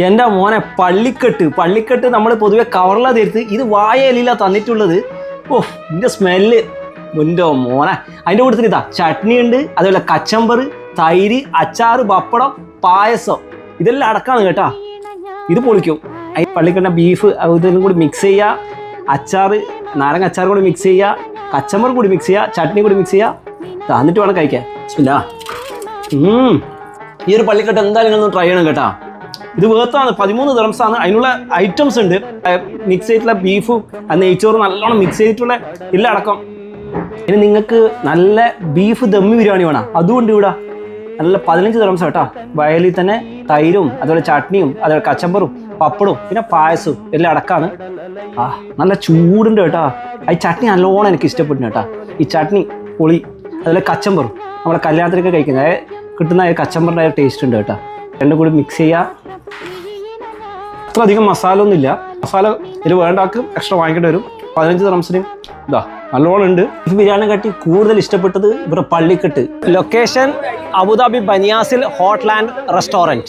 എന്റെ മോനെ പള്ളിക്കെട്ട് പള്ളിക്കെട്ട് നമ്മൾ പൊതുവെ കവറിലാ തരുത്ത് ഇത് വായലില്ല തന്നിട്ടുള്ളത്. ഓ ഇതിന്റെ സ്മെല്ല്. എന്റെ മോനെ. അതിന്റെ കൂട്ടത്തിൽ ഇതാ ചട്നി ഉണ്ട് അതുപോലെ കച്ചമ്പർ തൈര് അച്ചാറ് പപ്പടം പായസം. ഇതെല്ലാം അടക്കാണ് കേട്ടാ. ഇത് പൊളിക്കും. ഈ പള്ളിക്കെട്ട ബീഫ് ഇതെല്ലാം കൂടി മിക്സ് ചെയ്യുക അച്ചാറ് നാരങ്ങ അച്ചാർ കൂടി മിക്സ് ചെയ്യുക കച്ചമ്പർ കൂടി മിക്സ് ചെയ്യുക ചട്നി കൂടി മിക്സ് ചെയ്യുക എന്നിട്ട് വേണം കഴിക്കാൻ. ഈ ഒരു പള്ളിക്കെട്ട് എന്തായാലും ഒന്ന് ട്രൈ ചെയ്യണം കേട്ടാ. ഇത് വേർത്താണ് പതിമൂന്ന് ദിറംസാണ് അതിനുള്ള ഐറ്റംസ് ഉണ്ട്. മിക്സ് ചെയ്തിട്ടുള്ള ബീഫും നെയ്ച്ചോറും നല്ലോണം മിക്സ് ചെയ്തിട്ടുള്ള ഇല്ല അടക്കം. ഇനി നിങ്ങൾക്ക് നല്ല ബീഫ് ദമ്മി ബിരിയാണി വേണം. അതുകൊണ്ട് ഇവിടെ. നല്ല പതിനഞ്ച് ദിറംസ് കേട്ടോ വയലിൽ തന്നെ തൈരും അതുപോലെ ചട്നിയും അതുപോലെ കച്ചമ്പറും പപ്പടും പിന്നെ പായസവും എല്ലാം അടക്കാണ്. ആ നല്ല ചൂടുണ്ട് കേട്ടോ. ഈ ചട്നി നല്ലോണം എനിക്ക് ഇഷ്ടപ്പെട്ടു കേട്ടോ. ഈ ചട്നി പൊളി അതുപോലെ കച്ചമ്പറും. നമ്മളെ കല്യാണത്തിനൊക്കെ കഴിക്കുന്നത് കിട്ടുന്ന കച്ചമ്പറിന്റെ ടേസ്റ്റ് ഉണ്ട് കേട്ടോ. രണ്ടും കൂടി മിക്സ് ചെയ്യുക അത്ര അധികം മസാല ഒന്നുമില്ല മസാല ഇതിൽ വേണ്ടാക്ക് എക്സ്ട്രാ വാങ്ങിക്കേണ്ടി വരും. പതിനഞ്ച് റംസിന് ഇതാ നല്ലോണം ഉണ്ട്. ഈ ബിരിയാണി കാട്ടി കൂടുതൽ ഇഷ്ടപ്പെട്ടത് ഇവരുടെ പള്ളിക്കെട്ട്. ലൊക്കേഷൻ അബുദാബി ബനിയാസിൽ ഹോട്ട്ലാൻഡ് റെസ്റ്റോറന്റ്